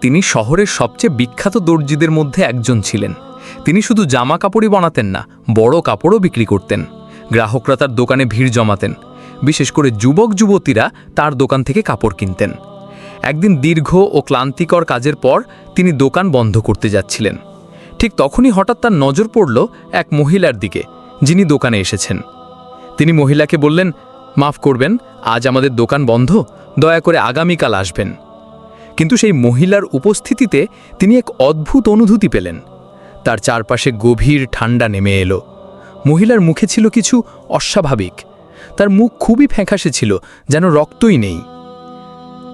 তিনি শহরের সবচেয়ে বিখ্যাত দর্জিদের মধ্যে একজন ছিলেন। তিনি শুধু জামা কাপড়ই বানাতেন না, বড় কাপড়ও বিক্রি করতেন। গ্রাহকরা তার দোকানে ভিড় জমাতেন। বিশেষ করে যুবক, যুবতীরা তার দোকান থেকে কাপড় কিনতেন। একদিন দীর্ঘ ও ক্লান্তিকর কাজের পর তিনি দোকান বন্ধ করতে যাচ্ছিলেন। ঠিক তখনই হঠাৎ তার নজর পড়ল এক মহিলার দিকে, যিনি দোকানে এসেছেন। তিনি মহিলাকে বললেন, মাফ করবেন, আজ আমাদের দোকান বন্ধ, দয়া করে আগামীকাল আসবেন। কিন্তু সেই মহিলার উপস্থিতিতে তিনি এক অদ্ভুত অনুভূতি পেলেন। তার চারপাশে গভীর ঠান্ডা নেমে এলো। মহিলার মুখে ছিল কিছু অস্বাভাবিক। তার মুখ খুবই ফ্যাঁকাশে ছিল, যেন রক্তই নেই।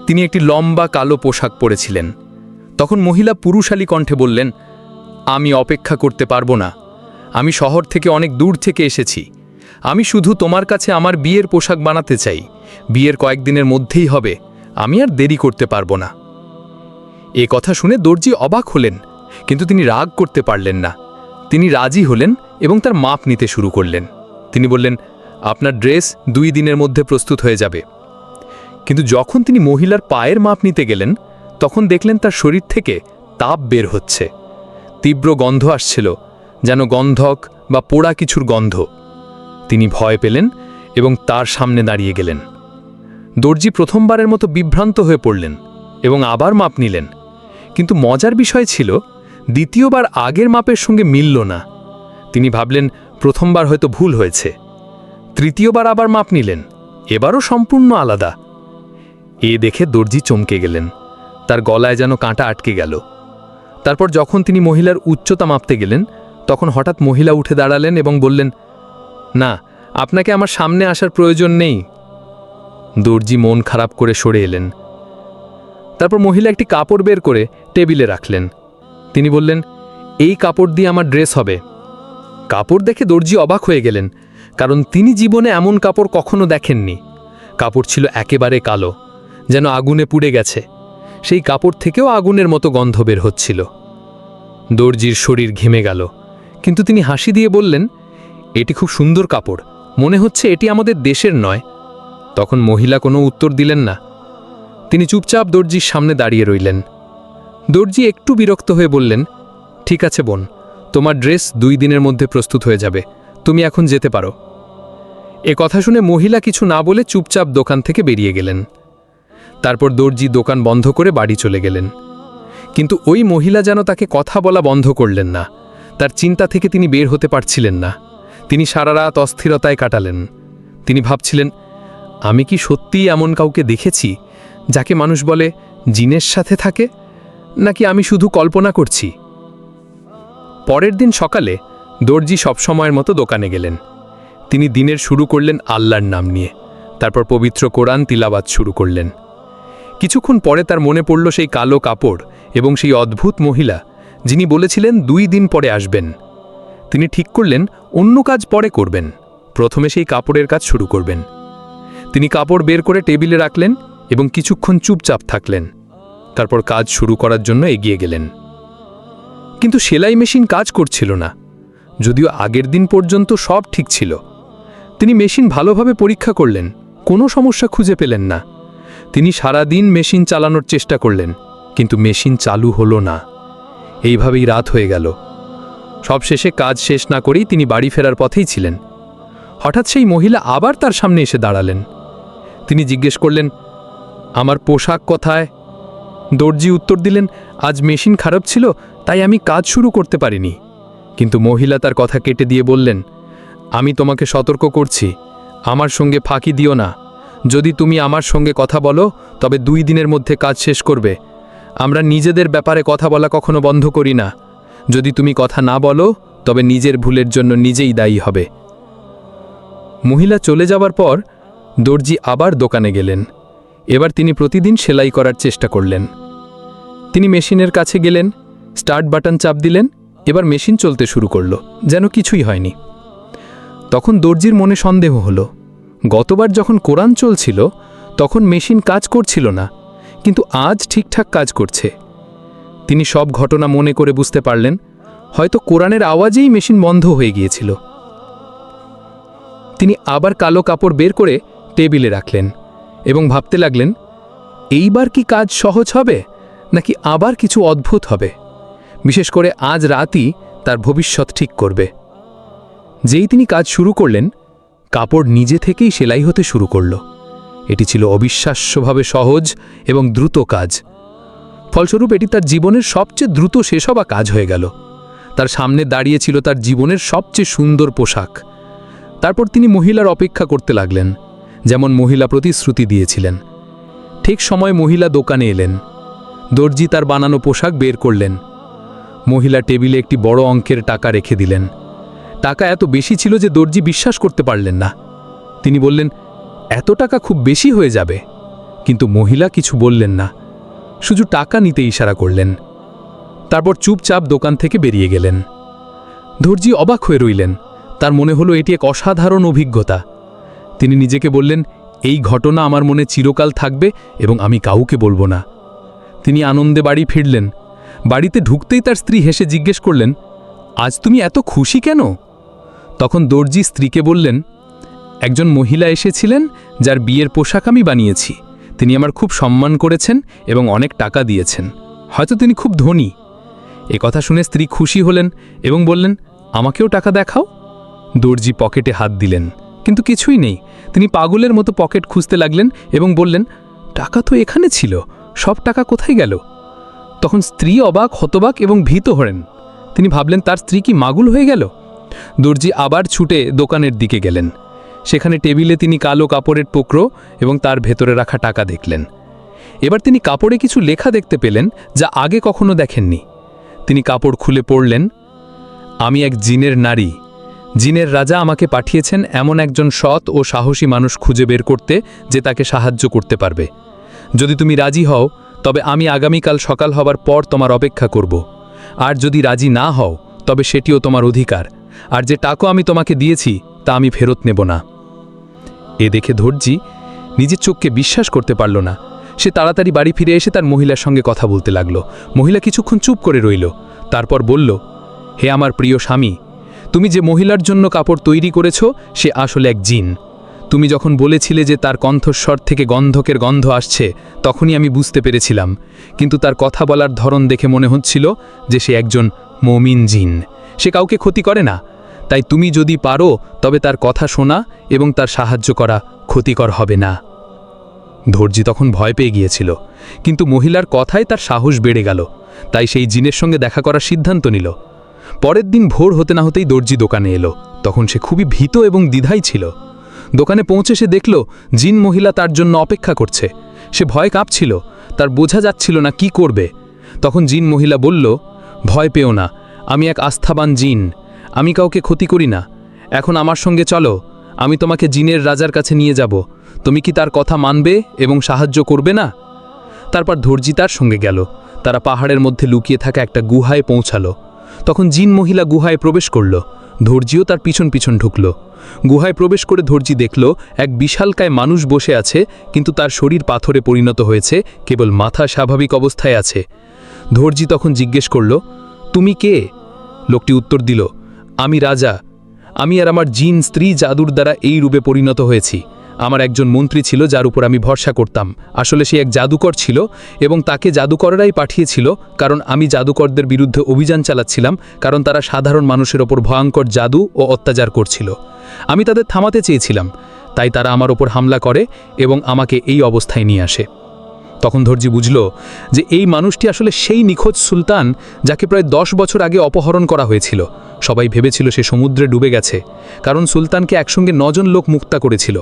তিনি একটি লম্বা কালো পোশাক পরেছিলেন। তখন মহিলা পুরুষালী কণ্ঠে বললেন, আমি অপেক্ষা করতে পারব না। আমি শহর থেকে অনেক দূর থেকে এসেছি। আমি শুধু তোমার কাছে আমার বিয়ের পোশাক বানাতে চাই। বিয়ের কয়েকদিনের মধ্যেই হবে। আমি আর দেরি করতে পারব না। এ কথা শুনে দর্জি অবাক হলেন, কিন্তু তিনি রাগ করতে পারলেন না। তিনি রাজি হলেন এবং তার মাপ নিতে শুরু করলেন। তিনি বললেন, আপনার ড্রেস দুই দিনের মধ্যে প্রস্তুত হয়ে যাবে। কিন্তু যখন তিনি মহিলার পায়ের মাপ নিতে গেলেন, তখন দেখলেন তার শরীর থেকে তাপ বের হচ্ছে। তীব্র গন্ধ আসছিল, যেন গন্ধক বা পোড়া কিছুর গন্ধ। তিনি ভয় পেলেন এবং তার সামনে দাঁড়িয়ে গেলেন। দর্জি প্রথমবারের মতো বিভ্রান্ত হয়ে পড়লেন এবং আবার মাপ নিলেন। কিন্তু মজার বিষয় ছিল, দ্বিতীয়বার আগের মাপের সঙ্গে মিলল না। তিনি ভাবলেন, প্রথমবার হয়তো ভুল হয়েছে। তৃতীয়বার আবার মাপ নিলেন, এবারও সম্পূর্ণ আলাদা। এ দেখে দর্জি চমকে গেলেন। তার গলায় যেন কাঁটা আটকে গেল। তারপর যখন তিনি মহিলার উচ্চতা মাপতে গেলেন, তখন হঠাৎ মহিলা উঠে দাঁড়ালেন এবং বললেন, না, আপনাকে আমার সামনে আসার প্রয়োজন নেই। দর্জি মন খারাপ করে সরে এলেন। তারপর মহিলা একটি কাপড় বের করে টেবিলে রাখলেন। তিনি বললেন, এই কাপড় দিয়ে আমার ড্রেস হবে। কাপড় দেখে দর্জি অবাক হয়ে গেলেন, কারণ তিনি জীবনে এমন কাপড় কখনো দেখেননি। কাপড় ছিল একেবারে কালো, যেন আগুনে পুড়ে গেছে। সেই কাপড় থেকেও আগুনের মতো গন্ধ বের হচ্ছিল। দর্জির শরীর ঘেমে গেল, কিন্তু তিনি হাসি দিয়ে বললেন, এটি খুব সুন্দর কাপড়। মনে হচ্ছে এটি আমাদের দেশের নয়। তখন মহিলা কোনো উত্তর দিলেন না। তিনি চুপচাপ দর্জির সামনে দাঁড়িয়ে রইলেন। দর্জি একটু বিরক্ত হয়ে বললেন, ঠিক আছে বোন, তোমার ড্রেস দুই দিনের মধ্যে প্রস্তুত হয়ে যাবে, তুমি এখন যেতে পারো। এ কথা শুনে মহিলা কিছু না বলে চুপচাপ দোকান থেকে বেরিয়ে গেলেন। তারপর দর্জি দোকান বন্ধ করে বাড়ি চলে গেলেন। কিন্তু ওই মহিলা যেন তাকে কথা বলা বন্ধ করলেন না, তার চিন্তা থেকে তিনি বের হতে পারছিলেন না। তিনি সারা রাত অস্থিরতায় কাটালেন। তিনি ভাবছিলেন, আমি কি সত্যিই এমন কাউকে দেখেছি? যাকে মানুষ বলে জিনের সাথে থাকে, নাকি আমি শুধু কল্পনা করছি? পরের দিন সকালে দর্জি সবসময়ের মতো দোকানে গেলেন। তিনি দিনের শুরু করলেন আল্লাহর নাম নিয়ে, তারপর পবিত্র কোরআন তিলাবাত শুরু করলেন। কিছুক্ষণ পরে তার মনে পড়ল সেই কালো কাপড় এবং সেই অদ্ভুত মহিলা, যিনি বলেছিলেন দুই দিন পরে আসবেন। তিনি ঠিক করলেন, অন্য কাজ পরে করবেন। প্রথমে সেই কাপড়ের কাজ শুরু করবেন। তিনি কাপড় বের করে টেবিলে রাখলেন এবং কিছুক্ষণ চুপচাপ থাকলেন। তারপর কাজ শুরু করার জন্য এগিয়ে গেলেন। কিন্তু সেলাই মেশিন কাজ করছিল না। যদিও আগের দিন পর্যন্ত সব ঠিক ছিল। তিনি মেশিন ভালোভাবে পরীক্ষা করলেন, কোনো সমস্যা খুঁজে পেলেন না। তিনি সারা দিন মেশিন চালানোর চেষ্টা করলেন, কিন্তু মেশিন চালু হলো না। এইভাবেই রাত হয়ে গেল। সবশেষে কাজ শেষ না করেই তিনি বাড়ি ফেরার পথেই ছিলেন। হঠাৎ সেই মহিলা আবার তার সামনে এসে দাঁড়ালেন। তিনি জিজ্ঞেস করলেন আমার পোশাক কথায়। দর্জি উত্তর দিলেন, আজ মেশিন খারাপ ছিল, তাই আমি কাজ শুরু করতে পারিনি। কিন্তু মহিলা তার কথা কেটে দিয়ে বললেন, আমি তোমাকে সতর্ক করছি। আমার সঙ্গে ফাঁকি দিও না। যদি তুমি আমার সঙ্গে কথা বলো, তবে দুই দিনের মধ্যে কাজ শেষ করবে। আমরা নিজেদের ব্যাপারে কথা বলা কখনো বন্ধ করি না। যদি তুমি কথা না বলো, তবে নিজের ভুলের জন্য নিজেই দায়ী হবে। মহিলা চলে যাবার পর দর্জি আবার দোকানে গেলেন। এবার তিনি প্রতিদিন সেলাই করার চেষ্টা করলেন। তিনি মেশিনের কাছে গেলেন, স্টার্ট বাটন চাপ দিলেন, এবার মেশিন চলতে শুরু করল, যেন কিছুই হয়নি। তখন দর্জির মনে সন্দেহ হলো। গতবার যখন কোরআন চলছিল, তখন মেশিন কাজ করছিল না, কিন্তু আজ ঠিকঠাক কাজ করছে। তিনি সব ঘটনা মনে করে বুঝতে পারলেন, হয়তো কোরআনের আওয়াজেই মেশিন বন্ধ হয়ে গিয়েছিল। তিনি আবার কালো কাপড় বের করে টেবিলে রাখলেন। এবং ভাবতে লাগলেন, এইবার কি কাজ সহজ হবে, নাকি আবার কিছু অদ্ভুত হবে? বিশেষ করে আজ রাতই তার ভবিষ্যৎ ঠিক করবে। যেই তিনি কাজ শুরু করলেন, কাপড় নিজে থেকেই সেলাই হতে শুরু করল। এটি ছিল অবিশ্বাস্যভাবে সহজ এবং দ্রুত কাজ। ফলস্বরূপ এটি তার জীবনের সবচেয়ে দ্রুত শেষ হওয়া কাজ হয়ে গেল। তার সামনে দাঁড়িয়ে ছিল তার জীবনের সবচেয়ে সুন্দর পোশাক। তারপর তিনি মহিলার অপেক্ষা করতে লাগলেন। যেমন মহিলা প্রতিশ্রুতি দিয়েছিলেন। ঠিক সময় মহিলা দোকানে এলেন। দর্জি তার বানানো পোশাক বের করলেন। মহিলা টেবিলে একটি বড় অঙ্কের টাকা রেখে দিলেন। টাকা এত বেশি ছিল যে দর্জি বিশ্বাস করতে পারলেন না। তিনি বললেন, এত টাকা খুব বেশি হয়ে যাবে। কিন্তু মহিলা কিছু বললেন না। শুধু টাকা নিতে ইশারা করলেন। তারপর চুপচাপ দোকান থেকে বেরিয়ে গেলেন। দর্জি অবাক হয়ে রইলেন। তার মনে হলো, এটি এক অসাধারণ অভিজ্ঞতা। তিনি নিজেকে বললেন, এই ঘটনা আমার মনে চিরকাল থাকবে এবং আমি কাউকে বলব না। তিনি আনন্দে বাড়ি ফিরলেন। বাড়িতে ঢুকতেই তার স্ত্রী হেসে জিজ্ঞেস করলেন, আজ তুমি এত খুশি কেন? তখন দর্জি স্ত্রীকে বললেন, একজন মহিলা এসেছিলেন যার বিয়ের পোশাক আমি বানিয়েছি। তিনি আমার খুব সম্মান করেছেন এবং অনেক টাকা দিয়েছেন। হয়তো তিনি খুব ধনী। এ কথা শুনে স্ত্রী খুশি হলেন এবং বললেন, আমাকেও টাকা দেখাও? দর্জি পকেটে হাত দিলেন। কিন্তু কিছুই নেই। তিনি পাগলের মতো পকেট খুঁজতে লাগলেন এবং বললেন, টাকা তো এখানে ছিল, সব টাকা কোথায় গেল? তখন স্ত্রী অবাক, হতবাক এবং ভীত হলেন। তিনি ভাবলেন, তার স্ত্রী কি মাগুল হয়ে গেল? দর্জি আবার ছুটে দোকানের দিকে গেলেন। সেখানে টেবিলে তিনি কালো কাপড়ের টুকরো এবং তার ভেতরে রাখা টাকা দেখলেন। এবার তিনি কাপড়ে কিছু লেখা দেখতে পেলেন, যা আগে কখনো দেখেননি। তিনি কাপড় খুলে পড়লেন, আমি এক জিনের নারী জিনের রাজা আমাকে পাঠিয়েছেন এমন একজন সৎ ও সাহসী মানুষ খুঁজে বের করতে যে তাকে সাহায্য করতে পারবে। যদি তুমি রাজি হও, তবে আমি আগামীকাল সকাল হবার পর তোমার অপেক্ষা করব। আর যদি রাজি না হও, তবে সেটিও তোমার অধিকার। আর যে টাকা আমি তোমাকে দিয়েছি, তা আমি ফেরত নেব না। এ দেখে ধৈর্যি নিজের চোখকে বিশ্বাস করতে পারল না। সে তাড়াতাড়ি বাড়ি ফিরে এসে তার মহিলার সঙ্গে কথা বলতে লাগল। মহিলা কিছুক্ষণ চুপ করে রইল। তারপর বলল, হে আমার প্রিয় স্বামী তুমি যে মহিলার জন্য কাপড় তৈরি করেছ, সে আসলে এক জিন। তুমি যখন বলেছিলে যে তার কণ্ঠস্বর থেকে গন্ধকের গন্ধ আসছে, তখনই আমি বুঝতে পেরেছিলাম। কিন্তু তার কথা বলার ধরন দেখে মনে হচ্ছিল যে সে একজন মমিন জিন। সে কাউকে ক্ষতি করে না। তাই তুমি যদি পারো, তবে তার কথা শোনা এবং তার সাহায্য করা ক্ষতিকর হবে না। ধৈর্যি তখন ভয় পেয়ে গিয়েছিল। কিন্তু মহিলার কথায় তার সাহস বেড়ে গেল। তাই সেই জিনের সঙ্গে দেখা করার সিদ্ধান্ত নিল। পরের দিন ভোর হতে না হতেই দর্জি দোকানে এলো। তখন সে খুবই ভীত এবং দ্বিধাই ছিল। দোকানে পৌঁছে সে দেখল, জিন মহিলা তার জন্য অপেক্ষা করছে। সে ভয় কাঁপছিল, তার বোঝা যাচ্ছিল না কি করবে। তখন জিন মহিলা বলল, ভয় পেও না, আমি এক আস্থাবান জিন। আমি কাউকে ক্ষতি করি না। এখন আমার সঙ্গে চলো, আমি তোমাকে জিনের রাজার কাছে নিয়ে যাব। তুমি কি তার কথা মানবে এবং সাহায্য করবে না? তারপর ধর্জি তার সঙ্গে গেল। তারা পাহাড়ের মধ্যে লুকিয়ে থাকা একটা গুহায় পৌঁছালো। তখন জিন মহিলা গুহায় প্রবেশ করল। ধর্জিও তার পিছন পিছন ঢুকল। গুহায় প্রবেশ করে ধর্জি দেখল, এক বিশালকায় মানুষ বসে আছে, কিন্তু তার শরীর পাথরে পরিণত হয়েছে, কেবল মাথা স্বাভাবিক অবস্থায় আছে। ধর্জি তখন জিজ্ঞেস করল, তুমি কে? লোকটি উত্তর দিল, আমি রাজা। আমি আর আমার জিন স্ত্রী জাদুর দ্বারা এই রূপে পরিণত হয়েছি। আমার একজন মন্ত্রী ছিল যার উপর আমি ভরসা করতাম। আসলে সে এক জাদুকর ছিল এবং তাকে জাদুকরেরাই পাঠিয়েছিল কারণ আমি জাদুকরদের বিরুদ্ধে অভিযান চালাচ্ছিলাম কারণ তারা সাধারণ মানুষের ওপর ভয়ঙ্কর জাদু ও অত্যাচার করছিল। আমি তাদের থামাতে চেয়েছিলাম, তাই তারা আমার ওপর হামলা করে এবং আমাকে এই অবস্থায় নিয়ে আসে। তখন ধর্জি বুঝল যে এই মানুষটি আসলে সেই নিখোঁজ সুলতান যাকে প্রায় দশ বছর আগে অপহরণ করা হয়েছিল। সবাই ভেবেছিল সে সমুদ্রে ডুবে গেছে, কারণ সুলতানকে একসঙ্গে নজন লোক মুক্তা করেছিল।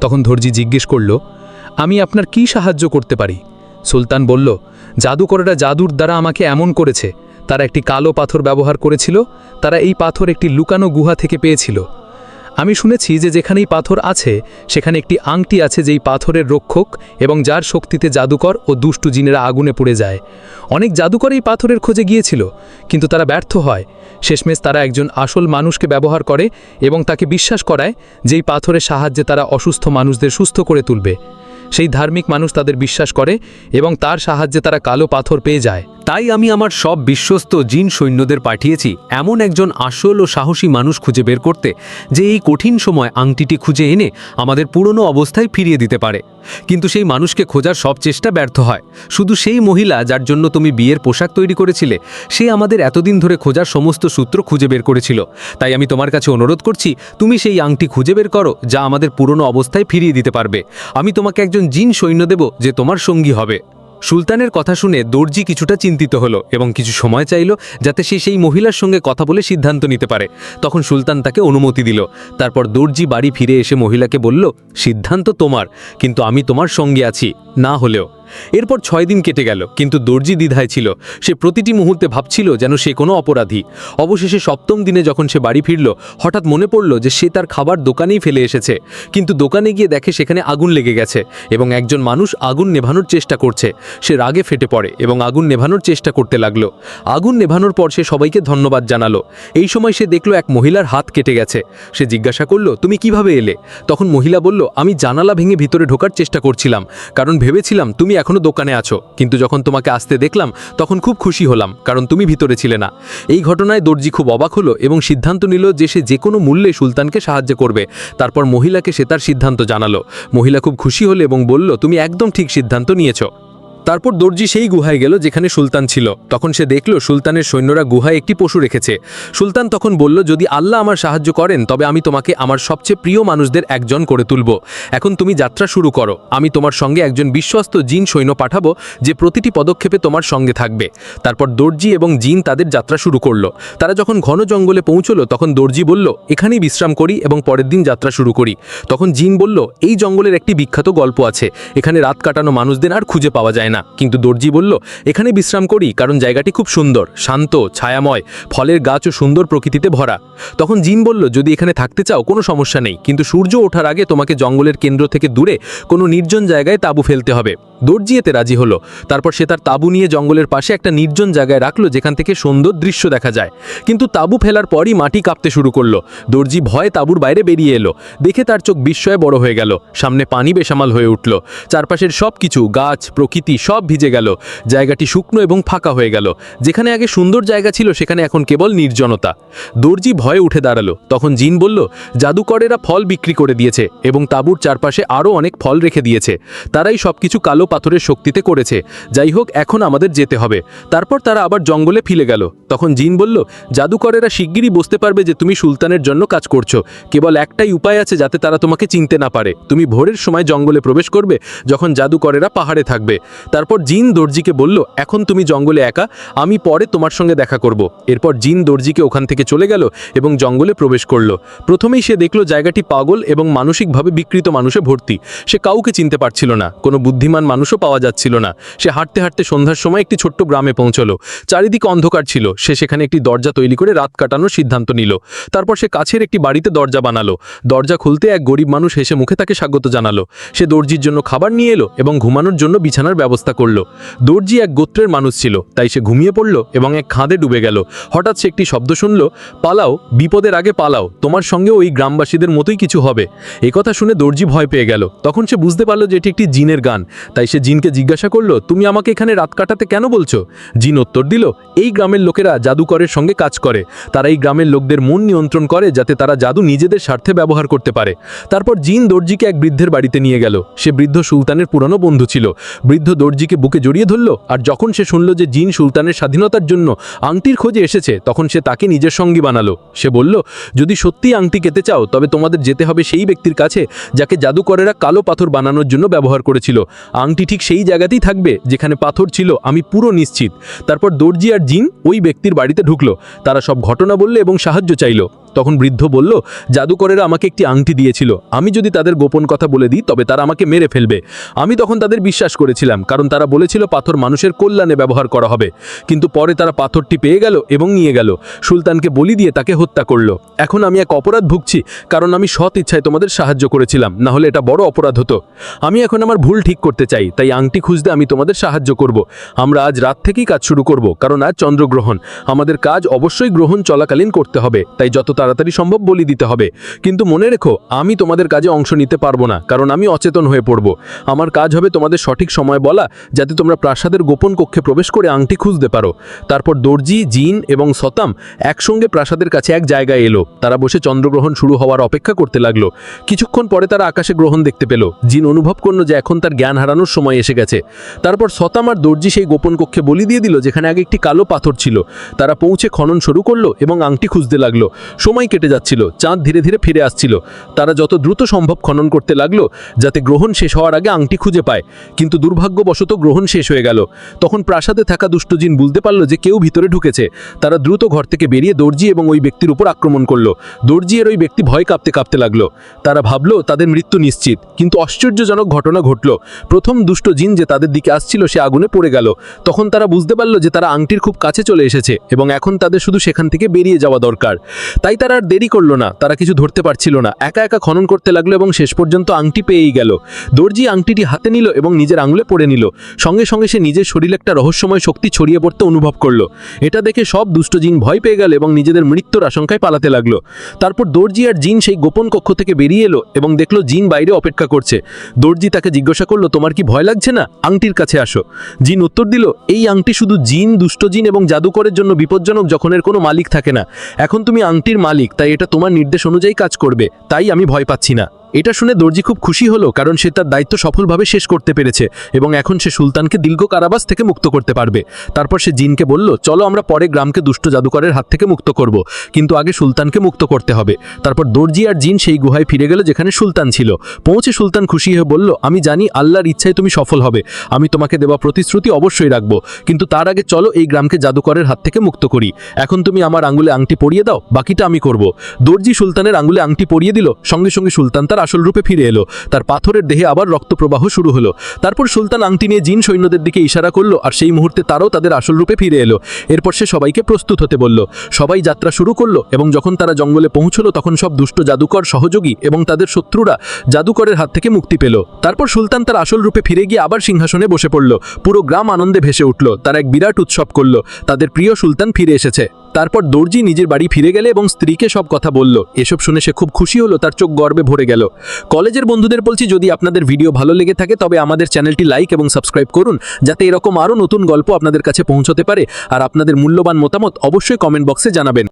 তখন ধর্জি জিজ্ঞেস করল, আমি আপনার কি সাহায্য করতে পারি? সুলতান বলল, জাদুকরেরা জাদুর দ্বারা আমাকে এমন করেছে। তারা একটি কালো পাথর ব্যবহার করেছিল, তারা এই পাথর একটি লুকানো গুহা থেকে পেয়েছিল। আমি শুনেছি যে যেখানেই পাথর আছে, সেখানে একটি আংটি আছে যেই পাথরের রক্ষক এবং যার শক্তিতে জাদুকর ও দুষ্টু জিনেরা আগুনে পড়ে যায়। অনেক জাদুকর এই পাথরের খোঁজে গিয়েছিল, কিন্তু তারা ব্যর্থ হয়। শেষমেশ তারা একজন আসল মানুষকে ব্যবহার করে এবং তাকে বিশ্বাস করায় যেই পাথরের সাহায্যে তারা অসুস্থ মানুষদের সুস্থ করে তুলবে। সেই ধার্মিক মানুষ তাদের বিশ্বাস করে এবং তার সাহায্যে তারা কালো পাথর পেয়ে যায়। তাই আমি আমার সব বিশ্বস্ত জিন সৈন্যদের পাঠিয়েছি এমন একজন আসল ও সাহসী মানুষ খুঁজে বের করতে, যে এই কঠিন সময় আংটিটি খুঁজে এনে আমাদের পুরনো অবস্থায় ফিরিয়ে দিতে পারে। কিন্তু সেই মানুষকে খোঁজার সব চেষ্টা ব্যর্থ হয়। শুধু সেই মহিলা যার জন্য তুমি বিয়ের পোশাক তৈরি করেছিলে, সে আমাদের এতদিন ধরে খোঁজার সমস্ত সূত্র খুঁজে বের করেছিল। তাই আমি তোমার কাছে অনুরোধ করছি, তুমি সেই আংটি খুঁজে বের করো, যা আমাদের পুরনো অবস্থায় ফিরিয়ে দিতে পারবে। আমি তোমাকে একজন জিন সৈন্য দেব, যে তোমার সঙ্গী হবে। সুলতানের কথা শুনে দর্জি কিছুটা চিন্তিত হল এবং কিছু সময় চাইল যাতে সে সেই মহিলার সঙ্গে কথা বলে সিদ্ধান্ত নিতে পারে। তখন সুলতান তাকে অনুমতি দিল। তারপর দর্জি বাড়ি ফিরে এসে মহিলাকে বলল, সিদ্ধান্ত তোমার, কিন্তু আমি তোমার সঙ্গে আছি, না হলেও। এরপর ছয় দিন কেটে গেল, কিন্তু দর্জি দ্বিধায় ছিল। সে প্রতিটি মুহূর্তে ভাবছিল যেন সে কোনো অপরাধী। অবশেষে সপ্তম দিনে যখন সে বাড়ি ফিরল, হঠাৎ মনে পড়ল যে সে তার খাবার দোকানেই ফেলে এসেছে। কিন্তু দোকানে গিয়ে দেখে সেখানে আগুন লেগে গেছে এবং একজন মানুষ আগুন নেভানোর চেষ্টা করছে। সে রাগে ফেটে পড়ে এবং আগুন নেভানোর চেষ্টা করতে লাগল। আগুন নেভানোর পর সে সবাইকে ধন্যবাদ জানালো। এই সময় সে দেখল এক মহিলার হাত কেটে গেছে। সে জিজ্ঞাসা করল, তুমি কীভাবে এলে? তখন মহিলা বলল, আমি জানালা ভেঙে ভিতরে ঢোকার চেষ্টা করছিলাম, কারণ ভেবেছিলাম তুমি এখনও দোকানে আছো। কিন্তু যখন তোমাকে আসতে দেখলাম, তখন খুব খুশি হলাম, কারণ তুমি ভিতরে ছিলে না। এই ঘটনায় দর্জি খুব অবাক হলো এবং সিদ্ধান্ত নিল যে সে যে কোনো মূল্যে সুলতানকে সাহায্য করবে। তারপর মহিলাকে সে তার সিদ্ধান্ত জানালো। মহিলা খুব খুশি হলো এবং বলল, তুমি একদম ঠিক সিদ্ধান্ত নিয়েছো। তারপর দর্জি সেই গুহায় গেল যেখানে সুলতান ছিল। তখন সে দেখল সুলতানের সৈন্যরা গুহায় একটি পশু রেখেছে। সুলতান তখন বলল, যদি আল্লাহ আমার সাহায্য করেন, তবে আমি তোমাকে আমার সবচেয়ে প্রিয় মানুষদের একজন করে তুলব। এখন তুমি যাত্রা শুরু করো। আমি তোমার সঙ্গে একজন বিশ্বস্ত জিন সৈন্য পাঠাবো, যে প্রতিটি পদক্ষেপে তোমার সঙ্গে থাকবে। তারপর দর্জি এবং জিন তাদের যাত্রা শুরু করল। তারা যখন ঘন জঙ্গলে পৌঁছলো, তখন দর্জি বলল, এখানেই বিশ্রাম করি এবং পরের দিন যাত্রা শুরু করি। তখন জিন বলল, এই জঙ্গলের একটি বিখ্যাত গল্প আছে। এখানে রাত কাটানো মানুষদের আর খুঁজে পাওয়া যায় না। কিন্তু দর্জি বলল এখানে বিশ্রাম করি, কারণ জায়গাটি খুব সুন্দর, শান্ত, ছায়াময়, ফলের গাছ ও সুন্দর প্রকৃতিতে ভরা। তখন জিন বলল, যদি এখানে থাকতে চাও, কোনো সমস্যা নেই, কিন্তু সূর্য ওঠার আগে তোমাকে জঙ্গলের কেন্দ্র থেকে দূরে কোনো নির্জন জায়গায় তাঁবু ফেলতে হবে। দর্জি এতে রাজি হলো। তারপর সে তার তাঁবু নিয়ে জঙ্গলের পাশে একটা নির্জন জায়গায় রাখল, যেখান থেকে সুন্দর দৃশ্য দেখা যায়। কিন্তু তাঁবু ফেলার পরই মাটি কাঁপতে শুরু করল। দর্জি ভয়ে তাঁবুর বাইরে বেরিয়ে এলো। দেখে তার চোখ বিস্ময়ে বড় হয়ে গেল। সামনে পানি বেসামাল হয়ে উঠল। চারপাশের সব কিছু গাছ, প্রকৃতি, সব ভিজে গেল। জায়গাটি শুকনো এবং ফাঁকা হয়ে গেল। যেখানে আগে সুন্দর জায়গা ছিল, সেখানে এখন কেবল নির্জনতা। দর্জি ভয়ে উঠে দাঁড়াল। তখন জিন বলল, জাদুকরেরা ফল বিক্রি করে দিয়েছে এবং তাঁবুর চারপাশে আরও অনেক ফল রেখে দিয়েছে। তারাই সবকিছু কালো পাথরের শক্তিতে করেছে। যাই হোক এখন আমাদের যেতে হবে। তারপর তারা আবার জঙ্গলে ফিরে গেল। তখন জিন বলল, জাদুকরেরা শিগগিরই বুঝতে পারবে যে তুমি সুলতানের জন্য কাজ করছ। কেবল একটাই উপায় আছে যাতে তারা তোমাকে চিনতে না পারে। তুমি ভোরের সময় জঙ্গলে প্রবেশ করবে যখন জাদুকরেরা পাহাড়ে থাকবে। তারপর জিন দর্জিকে বলল, এখন তুমি জঙ্গলে একা, আমি পরে তোমার সঙ্গে দেখা করব। এরপর জিন দর্জিকে ওখান থেকে চলে গেল এবং জঙ্গলে প্রবেশ করল। প্রথমেই সে দেখল জায়গাটি পাগল এবং মানসিকভাবে বিকৃত মানুষে ভর্তি। সে কাউকে চিনতে পারছিল না। কোনো বুদ্ধিমান মানুষও পাওয়া যাচ্ছিল না। সে হাঁটতে হাঁটতে সন্ধ্যার সময় একটি ছোট্ট গ্রামে পৌঁছলো। চারিদিকে অন্ধকার ছিল। সে সেখানে একটি দরজা তৈরি করে রাত কাটানোর সিদ্ধান্ত নিল। তারপর সে কাছের একটি বাড়িতে দরজা বানালো। দরজা খুলতে এক গরিব মানুষ হেসে মুখে তাকে স্বাগত জানালো। সে দর্জির জন্য খাবার নিয়ে এলো এবং ঘুমানোর জন্য বিছানার ব্যবস্থা করল। দর্জি এক গোত্রের মানুষ ছিল, তাই সে ঘুমিয়ে পড়ল এবং এক খাঁদে ডুবে গেল। হঠাৎ সে একটি শব্দ শুনল, পালাও, বিপদের আগে পালাও, তোমার সঙ্গে ওই গ্রামবাসীদের মতোই কিছু হবে। এই কথা শুনে দর্জি ভয় পেয়ে গেল। তখন সে বুঝতে পারল যে এটি একটি জিনের গান, তাই সে জিনকে জিজ্ঞাসা করল, তুমি আমাকে এখানে রাত কাটাতে কেন বলছো? জিন উত্তর দিল, এই গ্রামের লোকেরা জাদুকরের সঙ্গে কাজ করে। তারা এই গ্রামের লোকদের মন নিয়ন্ত্রণ করে যাতে তারা জাদু নিজেদের স্বার্থে ব্যবহার করতে পারে। তারপর জিন দর্জিকে এক বৃদ্ধের বাড়িতে নিয়ে গেল। সে বৃদ্ধ সুলতানের পুরনো বন্ধু ছিল। বৃদ্ধ দর্জিকে বুকে জড়িয়ে ধরল আর যখন সে শুনল যে জিন সুলতানের স্বাধীনতার জন্য আংটির খোঁজে এসেছে, তখন সে তাকে নিজের সঙ্গী বানালো। সে বলল, যদি সত্যি আংটি কেতে চাও, তবে তোমাদের যেতে হবে সেই ব্যক্তির কাছে, যাকে জাদুকরেরা কালো পাথর বানানোর জন্য ব্যবহার করেছিল। আংটি ঠিক সেই জায়গাতেই থাকবে যেখানে পাথর ছিল, আমি পুরো নিশ্চিত। তারপর দর্জি আর জিন ওই ব্যক্তির বাড়িতে ঢুকলো। তারা সব ঘটনা বললে এবং সাহায্য চাইল। তখন বৃদ্ধ বলল, জাদুকরেরা আমাকে একটি আংটি দিয়েছিল। আমি যদি তাদের গোপন কথা বলে দিই, তবে তারা আমাকে মেরে ফেলবে। আমি তখন তাদের বিশ্বাস করেছিলাম, কারণ তারা বলেছিল পাথর মানুষের কল্যাণে ব্যবহার করা হবে। কিন্তু পরে তারা পাথরটি পেয়ে গেল এবং নিয়ে গেল। সুলতানকে বলি দিয়ে তাকে হত্যা করল। এখন আমি এক অপরাধ ভুগছি, কারণ আমি সৎ ইচ্ছায় তোমাদের সাহায্য করেছিলাম, না হলে এটা বড় অপরাধ হতো। আমি এখন আমার ভুল ঠিক করতে চাই, তাই আংটি খুঁজতে আমি তোমাদের সাহায্য করব। আমরা আজ রাত থেকেই কাজ শুরু করব, কারণ আজ চন্দ্রগ্রহণ। আমাদের কাজ অবশ্যই গ্রহণ চলাকালীন করতে হবে, তাই যত তাড়াতাড়ি সম্ভব বলি দিতে হবে। কিন্তু মনে রেখো, আমি তোমাদের কাজে অংশ নিতে পারব না, কারণ আমি অচেতন হয়ে পড়ব। আমার কাজ হবে তোমাদের সঠিক সময় বলা, যাতে তোমরা প্রাসাদের গোপন কক্ষে প্রবেশ করে আংটি খুঁজতে পারো। তারপর দর্জি, জিন এবং সতাম একসঙ্গে প্রাসাদের কাছে এক জায়গায় এলো। তারা বসে চন্দ্রগ্রহণ শুরু হওয়ার অপেক্ষা করতে লাগল। কিছুক্ষণ পরে তারা আকাশে গ্রহণ দেখতে পেল। জিন অনুভব করল যে এখন তার জ্ঞান হারানোর সময় এসে গেছে। তারপর সতাম আর দর্জি সেই গোপন কক্ষে বলি দিয়ে দিল, যেখানে আগে একটি কালো পাথর ছিল। তারা পৌঁছে খনন শুরু করল এবং আংটি খুঁজতে লাগল। সময় কেটে যাচ্ছিল, চাঁদ ধীরে ধীরে ফিরে আসছিল। তারা যত দ্রুত সম্ভব খনন করতে লাগল, যাতে গ্রহণ শেষ হওয়ার আগে আংটি খুঁজে পায়। কিন্তু দুর্ভাগ্যবশত গ্রহণ শেষ হয়ে গেল। তখন প্রাসাদে থাকা দুষ্টজিন বুঝতে পারল যে কেউ ভিতরে ঢুকেছে। তারা দ্রুত ঘর থেকে বেরিয়ে দর্জি এবং ওই ব্যক্তির উপর আক্রমণ করল। দর্জি এর ওই ব্যক্তি ভয় কাঁপতে কাঁপতে লাগল। তারা ভাবলো, তাদের মৃত্যু নিশ্চিত। কিন্তু আশ্চর্যজনক ঘটনা ঘটল। প্রথম দুষ্ট জিন যে তাদের দিকে আসছিল, সে আগুনে পড়ে গেল। তখন তারা বুঝতে পারল যে তারা আংটির খুব কাছে চলে এসেছে এবং এখন তাদের শুধু সেখান থেকে বেরিয়ে যাওয়া দরকার। তাই তারা আর দেরি করল না, তারা কিছু ধরতে পারছিল না। একা একা খনন করতে লাগল এবং শেষ পর্যন্ত আংটি পেয়েই গেল। দর্জি আংটিটি হাতে নিল এবং নিজের আঙুলে পড়ে নিল। সঙ্গে সঙ্গে সে নিজের শরীরে একটা রহস্যময় শক্তি ছড়িয়ে পড়তে অনুভব করল। এটা দেখে সব দুষ্ট জিন ভয় পেয়ে গেল এবং নিজেদের মৃত্যুর আশঙ্কায় পালাতে লাগল। তারপর দর্জি আর জিন সেই গোপন কক্ষ থেকে বেরিয়ে এলো এবং দেখল জিন বাইরে অপেক্ষা করছে। দর্জি তাকে জিজ্ঞাসা করল, তোমার কি ভয় লাগছে না? আংটির কাছে আসো। জিন উত্তর দিল, এই আংটি শুধু জিন, দুষ্ট জিন এবং জাদুকরের জন্য বিপজ্জনক যখন এর কোনো মালিক থাকে না। এখন তুমি আংটির মালিক তাই এটা তোমার নির্দেশ অনুযায়ী কাজ করবে তাই আমি ভয় পাচ্ছি না। এটা শুনে দর্জি খুব খুশি হলো কারণ সে তার দায়িত্ব সফলভাবে শেষ করতে পেরেছে এবং এখন সে সুলতানকে দীর্ঘ কারাবাস থেকে মুক্ত করতে পারবে। তারপর সে জিনকে বলল, চলো আমরা পরে গ্রামকে দুষ্ট জাদুকরের হাত থেকে মুক্ত করব, কিন্তু আগে সুলতানকে মুক্ত করতে হবে। তারপর দর্জি আর জিন সেই গুহায় ফিরে গেল যেখানে সুলতান ছিল। পৌঁছে সুলতান খুশি হয়ে বলল, আমি জানি আল্লাহর ইচ্ছায় তুমি সফল হবে, আমি তোমাকে দেওয়া প্রতিশ্রুতি অবশ্যই রাখব, কিন্তু তার আগে চলো এই গ্রামকে জাদুকরের হাত থেকে মুক্ত করি। এখন তুমি আমার আঙ্গুলে আংটি পরিয়ে দাও, বাকিটা আমি করব। দর্জি সুলতানের আঙ্গুলে আংটি পরিয়ে দিল, সঙ্গে সঙ্গে সুলতান তার আসল রূপে ফিরে এলো। তার পাথরের দেহে আবার রক্তপ্রবাহ শুরু হলো। তারপর সুলতান আংটি নিয়ে জিন সৈন্যদের দিকে ইশারা করল আর সেই মুহূর্তে তারাও তাদের আসল রূপে ফিরে এলো। এরপর সে সবাইকে প্রস্তুত হতে বলল। সবাই যাত্রা শুরু করল এবং যখন তারা জঙ্গলে পৌঁছলো তখন সব দুষ্ট জাদুকর, সহযোগী এবং তাদের শত্রুরা জাদুকরের হাত থেকে মুক্তি পেল। তারপর সুলতান তার আসল রূপে ফিরে গিয়ে আবার সিংহাসনে বসে পড়ল। পুরো গ্রাম আনন্দে ভেসে উঠল। তারা এক বিরাট উৎসব করল। তাদের প্রিয় সুলতান ফিরে এসেছে। তারপর দর্জি নিজের বাড়ি ফিরে গেলে এবং স্ত্রীকে সব কথা বলল। এসব শুনে সে খুব খুশি হলো, তার চোখ গর্বে ভরে গেল। কলেজের বন্ধুদের বলছি, যদি আপনাদের ভিডিও ভালো লেগে থাকে, তবে আমাদের চ্যানেলটি লাইক এবং সাবস্ক্রাইব করুন, যাতে এরকম আরও নতুন গল্প আপনাদের কাছে পৌঁছতে পারে। আর আপনাদের মূল্যবান মতামত অবশ্যই কমেন্ট বক্সে জানাবেন।